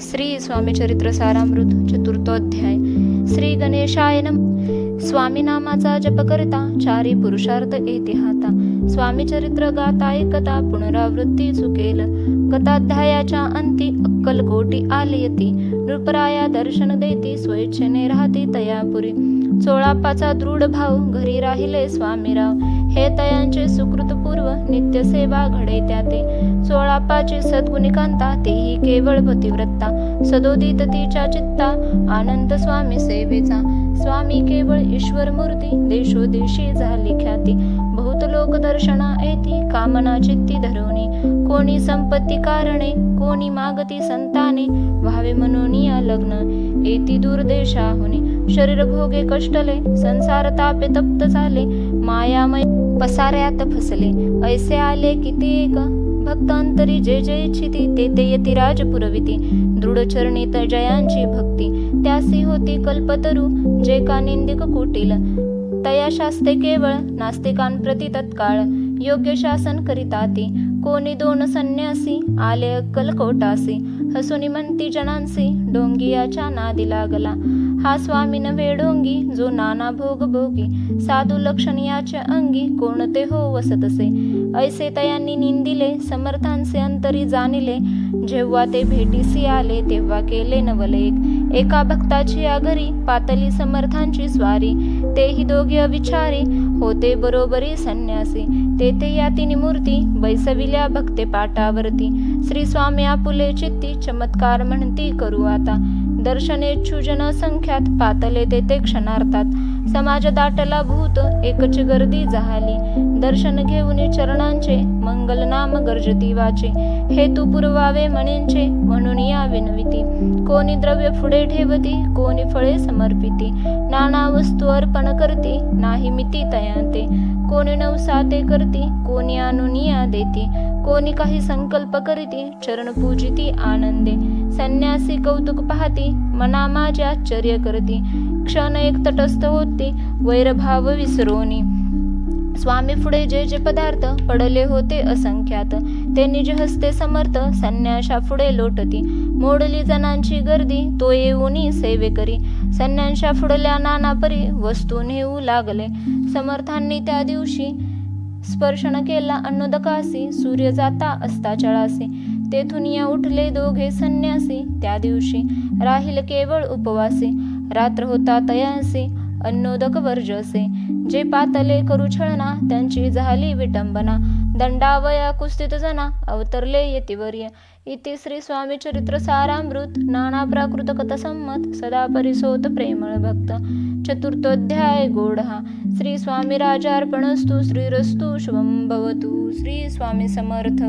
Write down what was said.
श्री स्वामी चरित्र सारामृत चतुर्थोध्याय. श्री गणेशाय नम. स्वामी नामाचा जप करता चारी पुरुषार्थ येते हाता. स्वामी चरित्र गाता ऐकता पुनरावृत्ती चुकेल गताध्यायाच्या अंती अक्कल कोटी आलियती नृपराया दर्शन देती स्वेच्छेने राहती तयापुरी. चोळापाचा दृढ भाव घरी राहिले स्वामीराव. हे तयांचे सुकृतपूर्व नित्यसेवा घडयत्या ते. त्याते चोळापाची सद्गुणिकांता तेही केवळ पतिव्रता सदोदित तिच्या चित्ता आनंद स्वामी सेवेचा. स्वामी केवळ ईश्वर मूर्ती देशोदेशी झाली ख्याती. बहुत लोक दर्शना येती कामना चित्ती धरवणे. कोणी संपत्ती कारणे कोणी मागती संताने. व्हावे म्हणून या लग्न येती दूरदेशाहुनी शरीर भोगे कष्टले संसार तापे तप्त झाले मायामय पसाऱ्यात फसले. ऐसे आले किती एक भक्तांतरी जे जे इच्छिती ते ते यती राजपुरविती. दृढ चरणीत जयांची भक्ती. त्यासी होती कल्पतरू जे का निंदिक कुटील. तया शास्ते केवळ नास्तिकांप्रती तत्काळ. योग्य शासन करिताती. कोणी दोन संन्यासी आले अक्कल कोटासी. हसुनी म्हणती जनांसी डोंगियाच्या नादी लागला. हा स्वामी नव्हे डोंगी जो नाना भोग भोगी साधू लक्षण अंगी कोणते हो वसतसे. ऐसे तयांनी निंदिले समर्थांचे अंतरी जाणिले. जेव्हा ते भेटीसी आले तेव्हा केले नवलेक एका भक्ताची या घरी पातली समर्थांची स्वारी. तेही दोघे अविचारी होते बरोबरी संन्यासी. तेथे या तिनी मूर्ती बैसविल्या भक्ते पाटावरती. श्री स्वामी आपुले चित्ती चमत्कार म्हणती करू आता. दर्शनेच्छू जनसंख्यात पातले तेथे क्षणार्थात समाज दाटला भूत एकच गर्दी जहाली. दर्शन घेऊन चरणांचे मंगल नाम गर्जती वाचे हेतू पुरवावे म्हणेंचे म्हणून या विनविती. कोणी द्रव्य पुढे ठेवती कोणी फळे समर्पिती. नाना वस्तू अर्पण करती नाही मिती तयांते. कोणी नवसाते करती कोणी अनुनिया देती. कोणी काही संकल्प करीती चरण पूजिती आनंदे. संन्यासी कौतुक पाहती मना माझे आश्चर्य करती. क्षण एक तटस्थ होती वैरभाव विसरोनी. स्वामी पुढे जे जे पदार्थ पडले होते असंख्यात. ते निज हस्ते समर्थ संन्याशा पुढे लोटती. मोडली जणांची गर्दी तो येऊनी सेवे करी. संन्याशा फुडल्या नाना परी वस्तू नेऊ लागले. समर्थांनी त्या दिवशी स्पर्शन केला अन्नोदकासी. सूर्य जाता असता चळासे. तेथून या उठले दोघे संन्यासी त्या दिवशी. राहील केवळ उपवासी. रात्र होता तयासी. अन्नोदक वर्जसे जे पातले करू छळना त्यांची झाली विटंबना. दंडावया कुस्तित जना अवतरले यतिवर्य. इति श्री स्वामी चरित्र सारामृत नाना प्राकृत कथसंमत सदा परिसोत प्रेमळ भक्त. चतुर्थोध्याय गोढा. श्री स्वामी राजार्पणस्तु श्रीरस्तु शुभं भवतु. श्री स्वामी समर्थ.